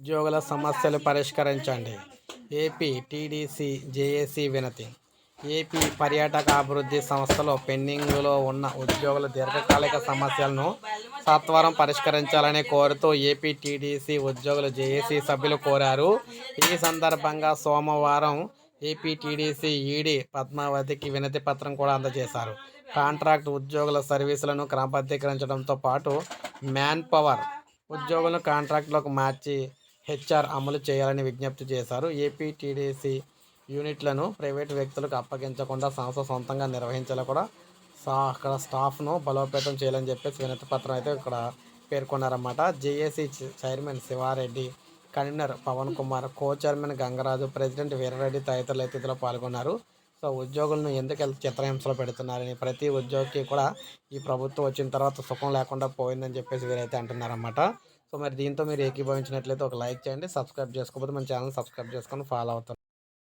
ఉద్యోగుల సమస్యలు పరిష్కరించండి. ఏపీ టీడీసీ జేఏసీ వినతి. ఏపీ పర్యాటక అభివృద్ధి సంస్థలో పెండింగ్లో ఉన్న ఉద్యోగుల దీర్ఘకాలిక సమస్యలను సత్వరం పరిష్కరించాలని కోరుతూ ఏపీ టీడీసీ ఉద్యోగులు జేఏసీ సభ్యులు కోరారు. ఈ సందర్భంగా సోమవారం ఏపీ టీడీసీ ఈడీ పద్మావతికి వినతి పత్రం కూడా అందజేశారు. కాంట్రాక్ట్ ఉద్యోగుల సర్వీసులను క్రమబద్ధీకరించడంతో పాటు మ్యాన్ పవర్ ఉద్యోగులను కాంట్రాక్ట్లోకి మార్చి హెచ్ఆర్ అమలు చేయాలని విజ్ఞప్తి చేశారు. ఏపీ టీడీసీ యూనిట్లను ప్రైవేటు వ్యక్తులకు అప్పగించకుండా సంస్థ సొంతంగా నిర్వహించేలా కూడా సా అక్కడ స్టాఫ్ను బలోపేతం చేయాలని చెప్పేసి వినతి పత్రం అయితే ఇక్కడ పేర్కొన్నారన్నమాట. JAC chairman Siva Reddy convener Pavan Kumar co chairman Gangaraju president Veera Reddy తదితరులు అయితే ఇందులో పాల్గొన్నారు. సో ఉద్యోగులను ఎందుకు చిత్రహింసలు పెడుతున్నారని ప్రతి ఉద్యోగికి కూడా ఈ ప్రభుత్వం వచ్చిన తర్వాత సుఖం లేకుండా పోయిందని చెప్పేసి వీరైతే అంటున్నారన్నమాట. సో మరి దీంతో మీరు ఏకీభవించినట్లయితే ఒక లైక్ చేయండి సబ్స్క్రైబ్ చేసుకోకపోతే మన ఛానల్ సబ్స్క్రైబ్ చేసుకొని ఫాలో అవుతారు.